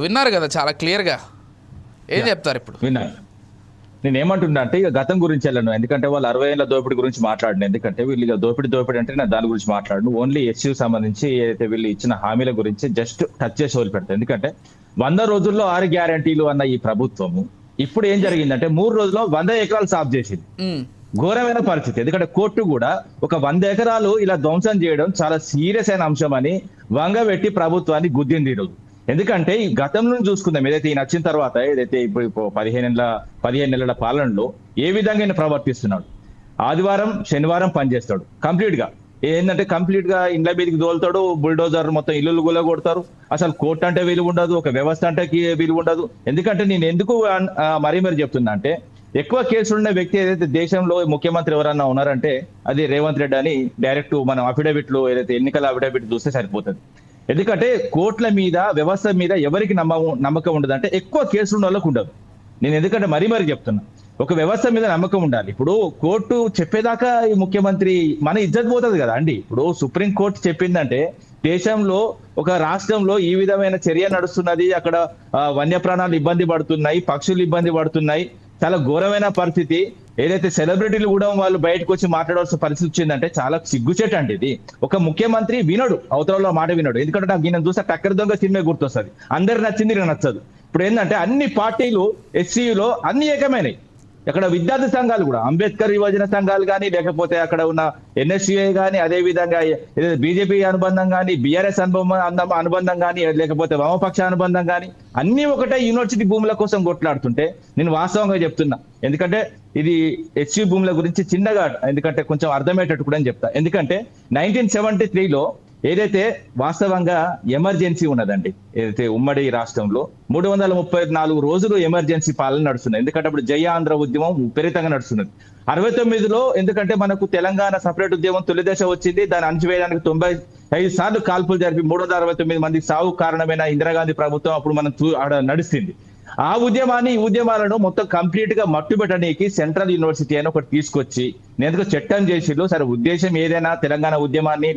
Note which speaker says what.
Speaker 1: విన్నారు కదా చాలా క్లియర్గా. ఏం చెప్తారు ఇప్పుడు?
Speaker 2: విన్నాను. నేను ఏమంటున్నా అంటే ఇక గతం గురించి వెళ్ళను. ఎందుకంటే వాళ్ళు అరవై ఏళ్ళ దోపిడీ గురించి మాట్లాడిన. ఎందుకంటే వీళ్ళు ఇక దోపిడీ దోపిడీ అంటే నేను దాని గురించి మాట్లాడను. ఓన్లీ ఎస్యూ సంబంధించి ఏదైతే వీళ్ళు ఇచ్చిన హామీల గురించి జస్ట్ టచ్ చేసి వదిలిపెడతాను ఎందుకంటే వంద రోజుల్లో ఆరు గ్యారంటీలు అన్న ఈ ప్రభుత్వము ఇప్పుడు ఏం జరిగిందంటే మూడు రోజుల్లో వంద ఎకరాలు సాఫ్ చేసింది. ఘోరమైన పరిస్థితి. ఎందుకంటే కోర్టు కూడా ఒక వంద ఎకరాలు ఇలా ధ్వంసం చేయడం చాలా సీరియస్ అయిన అంశం అని వంగబెట్టి ప్రభుత్వాన్ని గుద్దింది ఈరోజు. ఎందుకంటే ఈ గతం చూసుకుందాం ఏదైతే ఈయన వచ్చిన తర్వాత ఏదైతే ఇప్పుడు పదిహేను నెలల పదిహేను నెలల పాలనలో ఏ విధంగా ఆయన ప్రవర్తిస్తున్నాడు? ఆదివారం శనివారం పనిచేస్తాడు. కంప్లీట్గా ఏంటంటే కంప్లీట్గా ఇండ్ల మీదకి దోలుతాడు బుల్డోజర్ మొత్తం ఇల్లు గుల కొడతారు అసలు కోర్టు అంటే విలువ ఉండదు ఒక వ్యవస్థ అంటే విలువ ఉండదు. ఎందుకంటే నేను ఎందుకు మరీ మరీ చెప్తున్నా అంటే ఎక్కువ కేసులు ఉన్న వ్యక్తి ఏదైతే దేశంలో ముఖ్యమంత్రి ఎవరన్నా ఉన్నారంటే అది రేవంత్ రెడ్డి అని డైరెక్ట్ మనం అఫిడవిట్లు ఏదైతే ఎన్నికల అఫిడవిట్ చూస్తే సరిపోతుంది. ఎందుకంటే కోర్టుల మీద వ్యవస్థ మీద ఎవరికి నమ్మ నమ్మకం ఉండదు అంటే ఎక్కువ కేసులు ఉన్న వాళ్ళకు ఉండదు. నేను ఎందుకంటే మరీ మరీ చెప్తున్నా. ఒక వ్యవస్థ మీద నమ్మకం ఉండాలి. ఇప్పుడు కోర్టు చెప్పేదాకా ఈ ముఖ్యమంత్రి మన ఇజ్జత్ పోతుంది కదా అండి. ఇప్పుడు సుప్రీం కోర్టు చెప్పిందంటే దేశంలో ఒక రాష్ట్రంలో ఈ విధమైన చర్య నడుస్తున్నది. అక్కడ వన్యప్రాణాలు ఇబ్బంది పడుతున్నాయి పక్షులు ఇబ్బంది పడుతున్నాయి. చాలా ఘోరమైన పరిస్థితి. ఏదైతే సెలబ్రిటీలు కూడా వాళ్ళు బయటకు వచ్చి మాట్లాడాల్సిన పరిస్థితి వచ్చిందంటే చాలా సిగ్గుచేట అండి ఇది. ఒక ముఖ్యమంత్రి వినడు అవతల మాట వినడు. ఎందుకంటే నాకు ఈయన చూస్తే టక్కర దొంగ సినిమా గుర్తొస్తుంది. అందరు నచ్చింది నాకు నచ్చదు. ఇప్పుడు ఏంటంటే అన్ని పార్టీలు ఎస్సీలో అన్ని ఏకమైనవి అక్కడ విద్యార్థి సంఘాలు కూడా అంబేద్కర్ యువజన సంఘాలు కానీ లేకపోతే అక్కడ ఉన్న ఎన్ఎస్యుఏ కానీ అదే విధంగా బీజేపీ అనుబంధం కానీ బీఆర్ఎస్ అనుబంధం అనుబంధం కానీ లేకపోతే వామపక్ష అనుబంధం కానీ అన్ని ఒకటే యూనివర్సిటీ భూముల కోసం కొట్లాడుతుంటే నేను వాస్తవంగా చెప్తున్నా. ఎందుకంటే ఇది హెచ్సి భూముల గురించి చిన్నగా ఎందుకంటే కొంచెం అర్థమయ్యేటట్టు కూడా అని చెప్తా. ఎందుకంటే నైన్టీన్ సెవెంటీ త్రీలో ఏదైతే వాస్తవంగా ఎమర్జెన్సీ ఉన్నదండి ఏదైతే ఉమ్మడి రాష్ట్రంలో మూడు వందల ముప్పై నాలుగు రోజులు ఎమర్జెన్సీ పాలన నడుస్తుంది ఎందుకంటే అప్పుడు జయ ఆంధ్ర ఉద్యమం విపరీతంగా నడుస్తున్నది. అరవై తొమ్మిదిలో ఎందుకంటే మనకు తెలంగాణ సపరేట్ ఉద్యమం తొలిదశ వచ్చింది. దాన్ని అణచివేయడానికి తొంభై ఐదు సార్లు కాల్పులు జరిపి మూడు వందల అరవై తొమ్మిది మంది సాగు కారణమైన ఇందిరాగాంధీ ప్రభుత్వం అప్పుడు మనం చూ- ఆడ నడుస్తుంది ఆ ఉద్యమాన్ని ఈ ఉద్యమాలను మొత్తం కంప్లీట్గా మట్టు పెట్టడానికి సెంట్రల్ యూనివర్సిటీ అని ఒకటి తీసుకొచ్చి నేను చట్టం చేసిళ్ళు సరే ఉద్దేశం ఏదైనా తెలంగాణ ఉద్యమాన్ని